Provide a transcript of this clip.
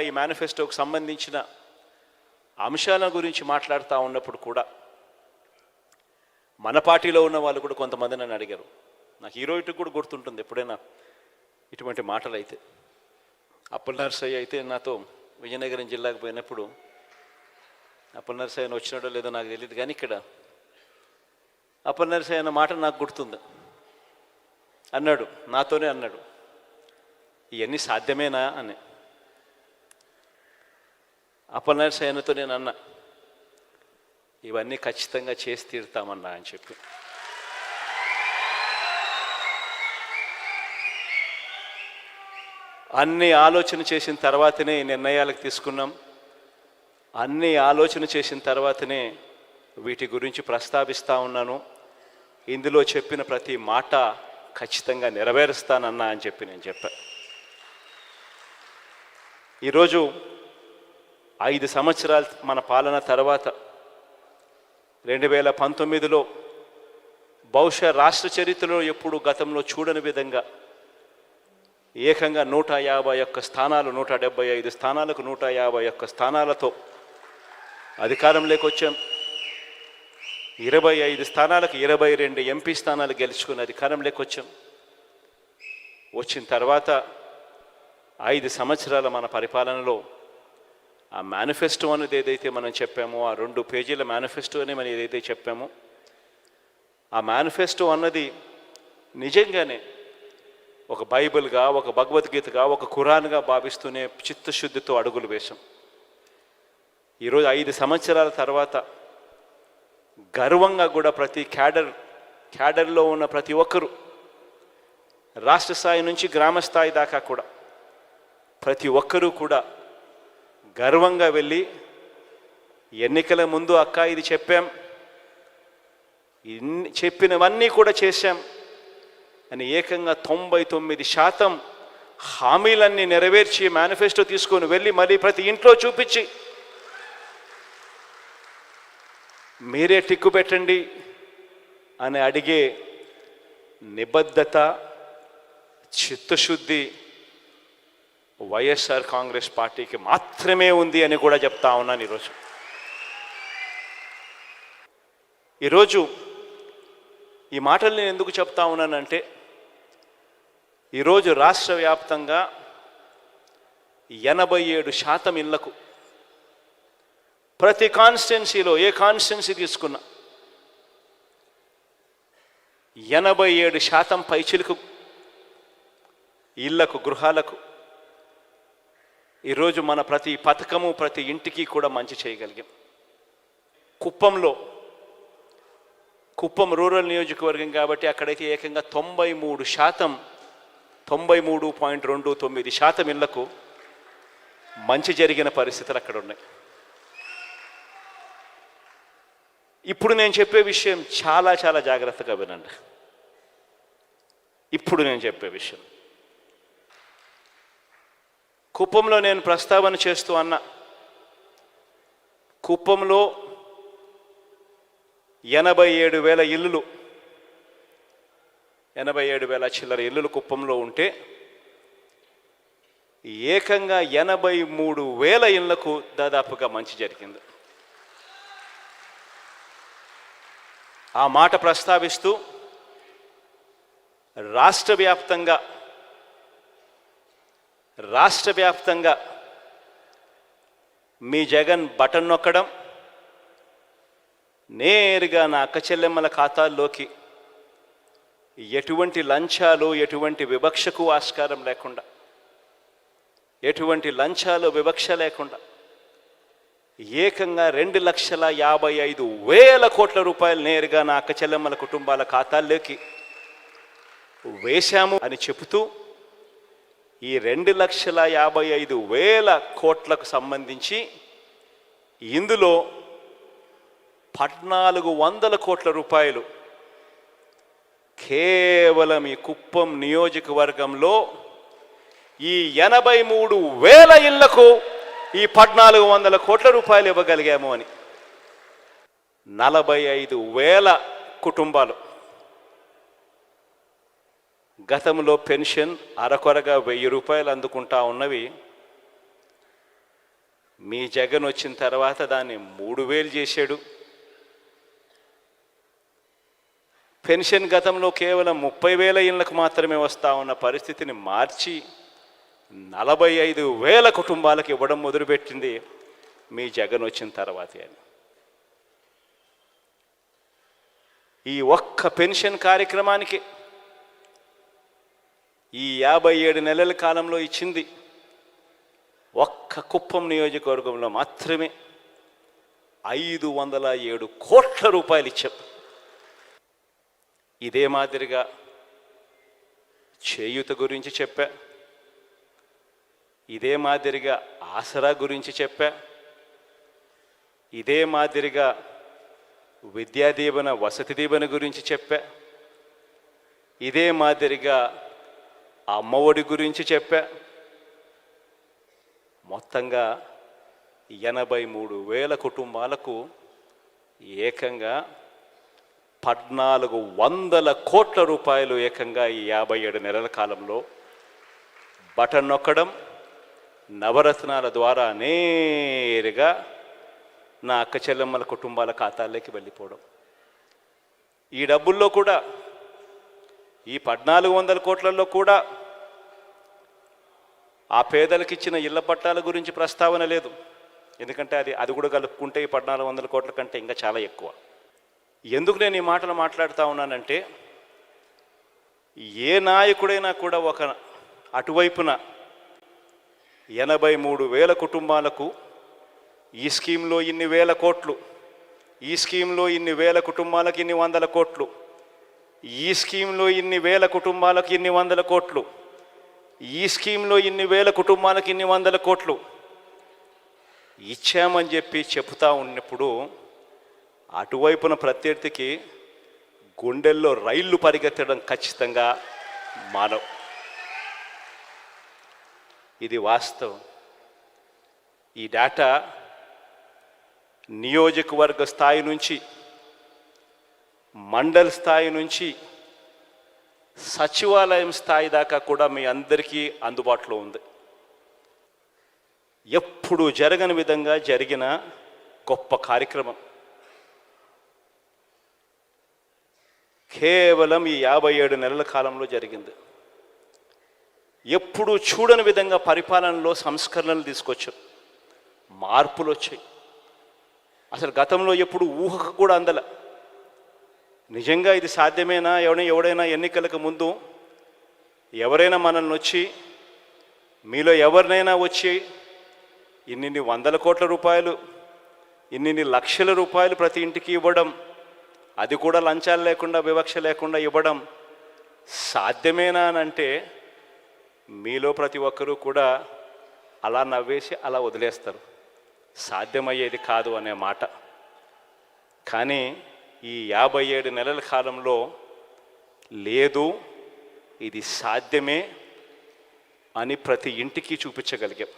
ఈ మేనిఫెస్టోకు సంబంధించిన అంశాల గురించి మాట్లాడుతూ ఉన్నప్పుడు కూడా మన పార్టీలో ఉన్న వాళ్ళు కూడా కొంతమంది నన్ను అడిగారు. నాకు హీరోయిట్కి కూడా గుర్తుంటుంది ఎప్పుడైనా ఇటువంటి మాటలు అయితే అప్పల్ నర్సయ్య అయితే నాతో విజయనగరం జిల్లాకు పోయినప్పుడు అప్పల్ నర్సయ్యను వచ్చినాడో లేదో నాకు తెలియదు కానీ ఇక్కడ అప్పల్ నర్సయ్య అన్న మాట నాకు గుర్తుంది. అన్నాడు నాతోనే అన్నాడు ఇవన్నీ సాధ్యమేనా? అని. అపనర్సయనతో నేను అన్నా ఇవన్నీ ఖచ్చితంగా చేసి తీరుతామన్నా అని చెప్పి. అన్ని ఆలోచన చేసిన తర్వాతనే ఈ నిర్ణయాలకు తీసుకున్నాం. అన్ని ఆలోచన చేసిన తర్వాతనే వీటి గురించి ప్రస్తావిస్తూ ఉన్నాను. ఇందులో చెప్పిన ప్రతి మాట ఖచ్చితంగా నెరవేరుస్తానన్నా అని చెప్పి నేను చెప్పాను ఈరోజు ఐదు సంవత్సరాల మన పాలన తర్వాత రెండు వేల పంతొమ్మిదిలో బహుశా రాష్ట్ర చరిత్రలో ఎప్పుడు గతంలో చూడని విధంగా ఏకంగా నూట యాభై ఒక్క స్థానాలు నూట డెబ్బై ఐదు స్థానాలకు నూట యాభై ఒక్క స్థానాలతో అధికారంలోకి వచ్చాం ఇరవై ఐదు స్థానాలకు ఇరవై రెండు ఎంపీ స్థానాలు గెలుచుకుని అధికారంలోకి వచ్చాం వచ్చిన తర్వాత ఐదు సంవత్సరాల మన పరిపాలనలో ఆ మేనిఫెస్టో అనేది ఏదైతే మనం చెప్పామో ఆ రెండు పేజీల మేనిఫెస్టో అని మనం ఏదైతే చెప్పామో ఆ మేనిఫెస్టో అన్నది నిజంగానే ఒక బైబిల్గా ఒక భగవద్గీతగా ఒక ఖురాన్గా భావిస్తూనే చిత్తశుద్ధితో అడుగులు వేశాం. ఈరోజు ఐదు సంవత్సరాల తర్వాత గర్వంగా కూడా ప్రతి క్యాడర్ క్యాడర్లో ఉన్న ప్రతి ఒక్కరూ రాష్ట్ర స్థాయి నుంచి గ్రామ స్థాయి దాకా కూడా ప్రతి ఒక్కరూ కూడా గర్వంగా వెళ్ళి ఎన్నికల ముందు అక్క ఇది చెప్పాం. ఇన్ని చెప్పినవన్నీ కూడా చేశాం. అని ఏకంగా తొంభై తొమ్మిది శాతం హామీలన్నీ నెరవేర్చి మేనిఫెస్టో తీసుకొని వెళ్ళి మళ్ళీ ప్రతి ఇంట్లో చూపించి మీరే టిక్కు పెట్టండి అని అడిగే నిబద్ధత చిత్తశుద్ధి వైఎస్ఆర్ కాంగ్రెస్ పార్టీకి మాత్రమే ఉంది అని కూడా చెప్తా ఉన్నాను ఈరోజు. ఈరోజు ఈ మాటలు నేను ఎందుకు చెప్తా ఉన్నానంటే ఈరోజు రాష్ట్ర వ్యాప్తంగా ఎనభై ఏడు శాతం ఇళ్ళకు ప్రతి కాన్స్టిట్యున్సీలో ఏ కాన్స్టిట్యున్సీ తీసుకున్నా ఎనభై ఏడు శాతం పైచిలకు ఇళ్ళకు గృహాలకు ఈరోజు మన ప్రతి పథకము ప్రతి ఇంటికి కూడా మంచి చేయగలిగాం. కుప్పంలో కుప్పం రూరల్ నియోజకవర్గం కాబట్టి అక్కడైతే ఏకంగా తొంభై మూడు శాతం తొంభై మూడు పాయింట్ రెండు తొమ్మిది శాతం ఇళ్ళకు మంచి జరిగిన పరిస్థితులు అక్కడ ఉన్నాయి. ఇప్పుడు నేను చెప్పే విషయం చాలా చాలా జాగ్రత్తగా వినండి. ఇప్పుడు నేను చెప్పే విషయం. కుప్పంలో నేను ప్రస్తావన చేస్తూ అన్న కుప్పంలో ఎనభై ఏడు వేల ఇల్లులు ఎనభై ఏడు వేల చిల్లర ఇల్లులు కుప్పంలో ఉంటే ఏకంగా ఎనభై మూడు వేల ఇళ్ళకు దాదాపుగా మంచి జరిగింది. ఆ మాట ప్రస్తావిస్తూ రాష్ట్ర వ్యాప్తంగా రాష్ట్ర వ్యాప్తంగా మీ జగన్ బటన్ నొక్కడం నేరుగా నా అక్క చెల్లెమ్మల ఖాతాల్లోకి ఎటువంటి లంచాలు ఎటువంటి వివక్షకు ఆస్కారం లేకుండా ఎటువంటి లంచాలు వివక్ష లేకుండా ఏకంగా రెండు లక్షల యాభై ఐదు వేల కోట్ల రూపాయలు నేరుగా నా అక్క చెల్లెమ్మల కుటుంబాల ఖాతాల్లోకి వేశాము అని చెబుతూ ఈ రెండు లక్షల యాభై ఐదు వేల కోట్లకు సంబంధించి ఇందులో పద్నాలుగు వందల కోట్ల రూపాయలు కేవలం ఈ కుప్పం నియోజకవర్గంలో ఈ ఎనభై మూడు వేల ఇళ్ళకు ఈ పద్నాలుగు వందల కోట్ల రూపాయలు ఇవ్వగలిగాము అని. నలభై ఐదు వేల కుటుంబాలు. గతంలో పెన్షన్ అరకొరగా వెయ్యి రూపాయలు అందుకుంటా ఉన్నవి మీ జగన్ వచ్చిన తర్వాత దాన్ని మూడు వేలు చేశాడు. పెన్షన్ గతంలో కేవలం ముప్పై వేల ఇళ్ళకు మాత్రమే వస్తా ఉన్న పరిస్థితిని మార్చి నలభై ఐదు వేల కుటుంబాలకు ఇవ్వడం మొదలుపెట్టింది మీ జగన్ వచ్చిన తర్వాతే అని. ఈ ఒక్క పెన్షన్ కార్యక్రమానికి ఈ యాభై ఏడు నెలల కాలంలో ఇచ్చింది. ఒక్క కుప్పం నియోజకవర్గంలో మాత్రమే ఐదు వందల ఏడు కోట్ల రూపాయలు ఇచ్చాం. ఇదే మాదిరిగా చేయూత గురించి చెప్పా. ఇదే మాదిరిగా ఆసరా గురించి చెప్పా. ఇదే మాదిరిగా విద్యా దీవెన వసతి దీవెన గురించి చెప్పా. ఇదే మాదిరిగా అమ్మఒడి గురించి చెప్పా. మొత్తంగా ఎనభై మూడు వేల కుటుంబాలకు ఏకంగా పద్నాలుగు వందల కోట్ల రూపాయలు ఏకంగా ఈ యాభై ఏడు నెలల కాలంలో బటన్ నొక్కడం నవరత్నాల ద్వారా నేరుగా నా అక్క చెల్లెమ్మల కుటుంబాల ఖాతాల్లోకి వెళ్ళిపోవడం. ఈ డబ్బుల్లో కూడా ఈ పద్నాలుగు వందల కోట్లలో కూడా ఆ పేదలకు ఇచ్చిన ఇళ్ళ పట్టాల గురించి ప్రస్తావన లేదు. ఎందుకంటే అది అది కూడా కలుపుకుంటే ఈ పద్నాలుగు వందల కోట్ల కంటే ఇంకా చాలా ఎక్కువ. ఎందుకు నేను ఈ మాటలు మాట్లాడుతూ ఉన్నానంటే ఏ నాయకుడైనా కూడా ఒక అటువైపున ఎనభై మూడు వేల కుటుంబాలకు ఈ స్కీమ్లో ఇన్ని వేల కోట్లు ఈ స్కీమ్లో ఇన్ని వేల కుటుంబాలకు ఇన్ని వందల కోట్లు ఈ స్కీమ్లో ఇన్ని వేల కుటుంబాలకు ఇన్ని వందల కోట్లు. ఈ స్కీమ్లో ఇన్ని వేల కుటుంబాలకు ఇన్ని వందల కోట్లు. ఇచ్చామని చెప్పి చెప్తా ఉన్నప్పుడు అటువైపున ప్రత్యర్థికి గుండెల్లో రైళ్ళు పరిగెత్తడం ఖచ్చితంగా మానవ్. ఇది వాస్తవం. ఈ డేటా నియోజకవర్గ స్థాయి నుంచి మండల్ స్థాయి నుంచి సచివాలయం స్థాయి దాకా కూడా మీ అందరికీ అందుబాటులో ఉంది. ఎప్పుడు జరగని విధంగా జరిగిన గొప్ప కార్యక్రమం. కేవలం ఈ యాభై ఏడు నెలల కాలంలో జరిగింది. ఎప్పుడు చూడని విధంగా పరిపాలనలో సంస్కరణలు తీసుకొచ్చాం మార్పులు వచ్చాయి. అసలు గతంలో ఎప్పుడు ఊహకు కూడా అందల. నిజంగా ఇది సాధ్యమేనా? ఎవడైనా ఎవడైనా ఎన్నికలకు ముందు ఎవరైనా మనల్ని వచ్చి మీలో ఎవరినైనా వచ్చి ఇన్నిన్ని వందల కోట్ల రూపాయలు ఇన్నిన్ని లక్షల రూపాయలు ప్రతి ఇంటికి ఇవ్వడం అది కూడా లంచాలు లేకుండా వివక్ష లేకుండా ఇవ్వడం సాధ్యమేనా అని అంటే మీలో ప్రతి ఒక్కరూ కూడా అలా నవ్వేసి అలా వదిలేస్తారు. సాధ్యమయ్యేది కాదు అనే మాట. కానీ ఈ యాభై ఏడు నెలల కాలంలో లేదు ఇది సాధ్యమే అని ప్రతి ఇంటికి చూపించగలిగాం.